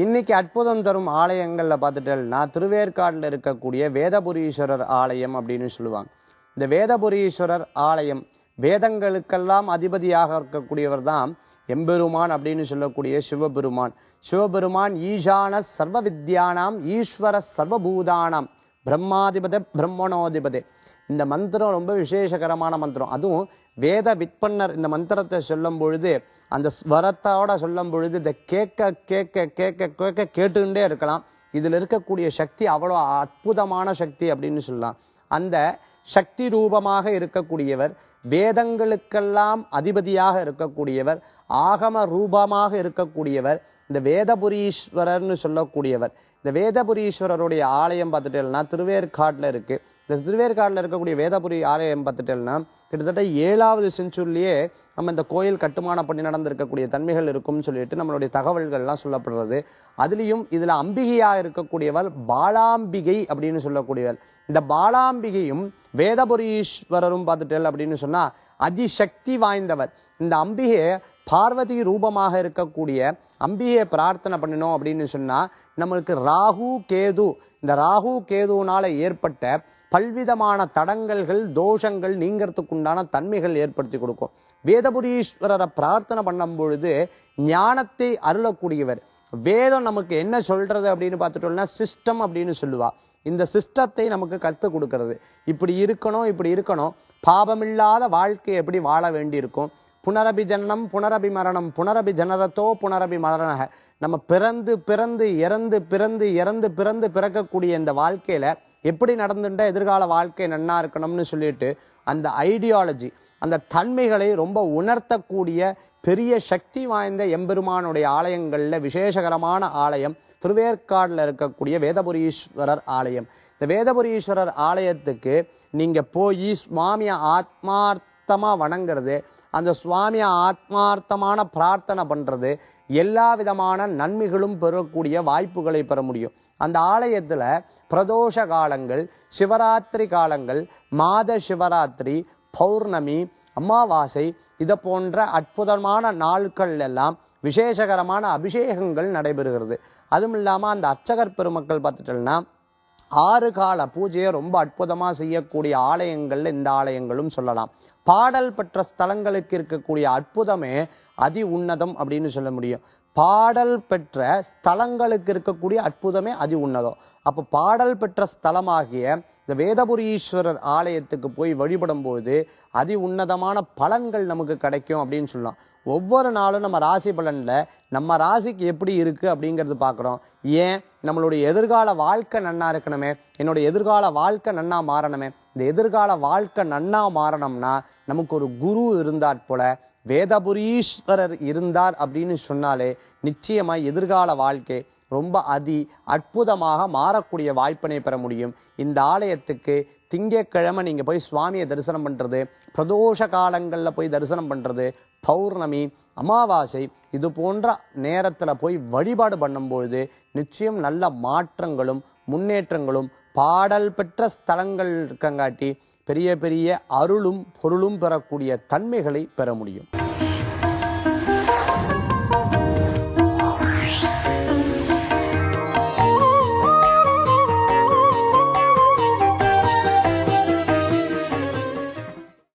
இன்னைக்கு அற்புதம் தரும் ஆலயங்கள்ல பார்த்துட்டேன்னா திருவேற்காடுல இருக்கக்கூடிய வேதபுரீஸ்வரர் ஆலயம் அப்படின்னு சொல்லுவாங்க. இந்த வேதபுரீஸ்வரர் ஆலயம் வேதங்களுக்கெல்லாம் அதிபதியாக இருக்கக்கூடியவர் தான் எம்பெருமான் அப்படின்னு சொல்லக்கூடிய சிவபெருமான். சிவபெருமான் ஈசான சர்வ வித்யானாம் ஈஸ்வர சர்வபூதானாம் பிரம்மாதிபதே பிரம்மணோதிபதே. இந்த மந்திரம் ரொம்ப விசேஷகரமான மந்திரம். அதுவும் வேத விற்பன்னர் இந்த மந்திரத்தை சொல்லும் பொழுது அந்த ஸ்வரத்தோட சொல்லும் பொழுது இதை கேட்க கேட்க கேட்க கேட்க கேட்டுக்கிட்டே இருக்கலாம். இதுல இருக்கக்கூடிய சக்தி அவ்வளோ அற்புதமான சக்தி அப்படின்னு சொல்லலாம். அந்த சக்தி ரூபமாக இருக்கக்கூடியவர் வேதங்களுக்கெல்லாம் அதிபதியாக இருக்கக்கூடியவர் ஆகம ரூபமாக இருக்கக்கூடியவர் இந்த வேதபுரீஸ்வரர்னு சொல்லக்கூடியவர். இந்த வேதபுரீஸ்வரருடைய ஆலயம் பார்த்துட்டேன்னா திருவேற்காட்டுல இருக்கு. இந்த திருவேற்காட்டில் இருக்கக்கூடிய வேதபுரி ஆலயம் பார்த்துட்டேன்னா கிட்டத்தட்ட ஏழாவது செஞ்சுரிலேயே நம்ம இந்த கோயில் கட்டுமானம் பண்ணி நடந்திருக்கக்கூடிய தன்மைகள் இருக்கும்னு சொல்லிட்டு நம்மளுடைய தகவல்கள்லாம் சொல்லப்படுறது. அதுலேயும் இதுல அம்பிகையாக இருக்கக்கூடியவள் பாலாம்பிகை அப்படின்னு சொல்லக்கூடியவள் இந்த பாலாம்பிகையும் வேதபுரீஸ்வரரும் பார்த்துட்டேன் அப்படின்னு சொன்னா அதிசக்தி வாய்ந்தவர். இந்த அம்பிகை பார்வதி ரூபமாக இருக்கக்கூடிய அம்பிகையை பிரார்த்தனை பண்ணினோம் அப்படின்னு சொன்னா நம்மளுக்கு ராகு கேது. இந்த ராகு கேதுனால ஏற்பட்ட பல்விதமான தடங்கல்கள் தோஷங்கள் நீங்கிறதுக்குண்டான தன்மைகள் ஏற்படுத்தி கொடுக்கும். வேதபுரீஸ்வரரை பிரார்த்தனை பண்ணும் பொழுது ஞானத்தை அருளக்கூடியவர். வேதம் நமக்கு என்ன சொல்றது அப்படின்னு பார்த்துட்டோம்னா சிஸ்டம் அப்படின்னு சொல்லுவா. இந்த சிஸ்டத்தை நமக்கு கற்றுக் கொடுக்கறது. இப்படி இருக்கணும் இப்படி இருக்கணும். பாபமில்லாத வாழ்க்கை எப்படி வாழ வேண்டியிருக்கும்? புனரபி ஜனனம் புனரபி மரணம் புனரபி ஜனரத்தோ புனரபி மரணக நம்ம பிறந்து பிறந்து இறந்து பிறந்து இறந்து பிறந்து பிறக்கக்கூடிய இந்த வாழ்க்கையில எப்படி நடந்துட்டா எதிர்கால வாழ்க்கை நன்னா இருக்கணும்னு சொல்லிட்டு அந்த ஐடியாலஜி அந்த தன்மைகளை ரொம்ப உணர்த்தக்கூடிய பெரிய சக்தி வாய்ந்த எம்பெருமானுடைய ஆலயங்களில் விசேஷகரமான ஆலயம் திருவேற்காடில் இருக்கக்கூடிய வேதபுரீஸ்வரர் ஆலயம். இந்த வேதபுரீஸ்வரர் ஆலயத்துக்கு நீங்கள் போய் சுவாமியை ஆத்மார்த்தமாக வணங்குறது அந்த சுவாமியை ஆத்மார்த்தமான பிரார்த்தனை பண்ணுறது எல்லா விதமான நன்மைகளும் பெறக்கூடிய வாய்ப்புகளை பெற முடியும். அந்த ஆலயத்தில் பிரதோஷ காலங்கள் சிவராத்திரி காலங்கள் மாத சிவராத்திரி பௌர்ணமி அமாவாசை இதை போன்ற அற்புதமான நாட்கள் எல்லாம் விசேஷகரமான அபிஷேகங்கள் நடைபெறுகிறது. அதுவும் இல்லாம அந்த அர்ச்சகர் பெருமக்கள் பார்த்துட்டோம்னா ஆறு கால பூஜையை ரொம்ப அற்புதமா செய்யக்கூடிய ஆலயங்கள்ல இந்த ஆலயங்களும் சொல்லலாம். பாடல் பெற்ற ஸ்தலங்களுக்கு இருக்கக்கூடிய அற்புதமே அதி உன்னதம் அப்படின்னு சொல்ல முடியும். பாடல் பெற்ற ஸ்தலங்களுக்கு இருக்கக்கூடிய அற்புதமே அதி உன்னதம். அப்போ பாடல் பெற்ற ஸ்தலமாகிய இந்த வேதபுரீஸ்வரர் ஆலயத்துக்கு போய் வழிபடும் போது அதி உன்னதமான பலன்கள் நமக்கு கிடைக்கும் அப்படின்னு சொல்லலாம். ஒவ்வொரு நாளும் நம்ம ராசி பலனில் நம்ம ராசிக்கு எப்படி இருக்கு அப்படிங்கிறது பார்க்குறோம். ஏன்? நம்மளுடைய எதிர்கால வாழ்க்கை நன்னா இருக்கணுமே. என்னுடைய எதிர்கால வாழ்க்கை நன்னா மாறணுமே. இந்த எதிர்கால வாழ்க்கை நன்னா மாறணும்னா நமக்கு ஒரு குரு இருந்தாற் போல வேதபுரீஸ்வரர் இருந்தார் அப்படின்னு சொன்னாலே நிச்சயமாக எதிர்கால வாழ்க்கை ரொம்ப அதி அற்புதமாக மாறக்கூடிய வாய்ப்பினை பெற முடியும். இந்த ஆலயத்துக்கு திங்கட்கிழமை நீங்கள் போய் சுவாமியை தரிசனம் பண்ணுறது பிரதோஷ காலங்களில் போய் தரிசனம் பண்ணுறது பௌர்ணமி அமாவாசை இது போன்ற நேரத்தில் போய் வழிபாடு பண்ணும்பொழுது நிச்சயம் நல்ல மாற்றங்களும் முன்னேற்றங்களும் பாடல் பெற்ற ஸ்தலங்கள் இருக்கங்காட்டி பெரிய பெரிய அருளும் பொருளும் பெறக்கூடிய தன்மைகளை பெற முடியும்.